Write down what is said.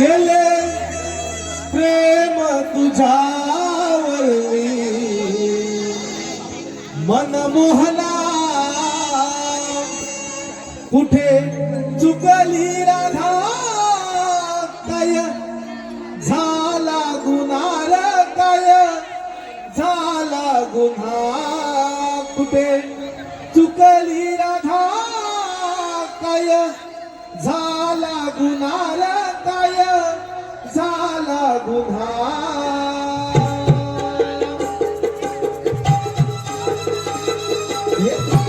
केले प्रेम तुझ्यावरवी मन मोहला कुठे चुकली राधा? काय झाला गुन्हार? काय झाला गुन्हा कुठे चुकली राधा? काय झाला गुन्हा Valeu!